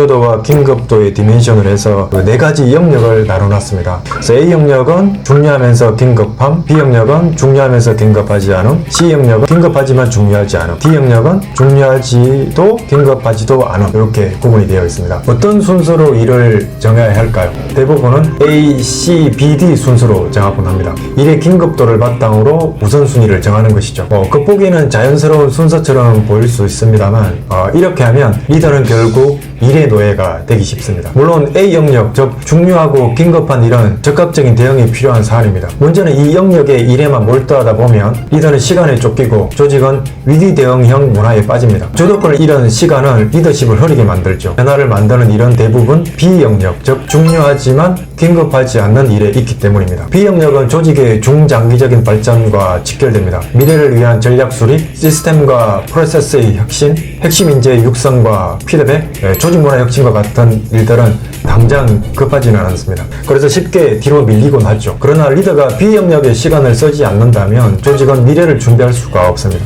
중요도와 긴급도의 디멘션을 해서 그 네 가지 영역을 나눠놨습니다. 그래서 A 영역은 중요하면서 긴급함, B 영역은 중요하면서 긴급하지 않음, C 영역은 긴급하지만 중요하지 않음, D 영역은 중요하지도 긴급하지도 않음 이렇게 구분이 되어 있습니다. 어떤 순서로 일을 정해야 할까요? 대부분은 A, C, B, D 순서로 정하곤 합니다. 일의 긴급도를 바탕으로 우선순위를 정하는 것이죠. 어, 겉보기에는 자연스러운 순서처럼 보일 수 있습니다만 어, 이렇게 하면 리더는 결국 일의 노예가 되기 쉽습니다. 물론 A 영역, 즉 중요하고 긴급한 일은 적극적인 대응이 필요한 사안입니다. 문제는 이 영역의 일에만 몰두하다 보면 리더는 시간에 쫓기고 조직은 위기 대응형 문화에 빠집니다. 주도권을 잃은 시간은 리더십을 흐리게 만들죠. 변화를 만드는 일은 대부분 B 영역, 즉 중요하지만 긴급하지 않는 일에 있기 때문입니다. B 영역은 조직의 중장기적인 발전과 직결됩니다. 미래를 위한 전략 수립, 시스템과 프로세스의 혁신, 핵심 인재의 육성과 피드백, 예, 조직 문화 혁신과 같은 일들은 당장 급하지는 않습니다. 그래서 쉽게 뒤로 밀리곤 하죠. 그러나 리더가 B 영역에 시간을 쓰지 않는다면 조직은 미래를 준비할 수가 없습니다.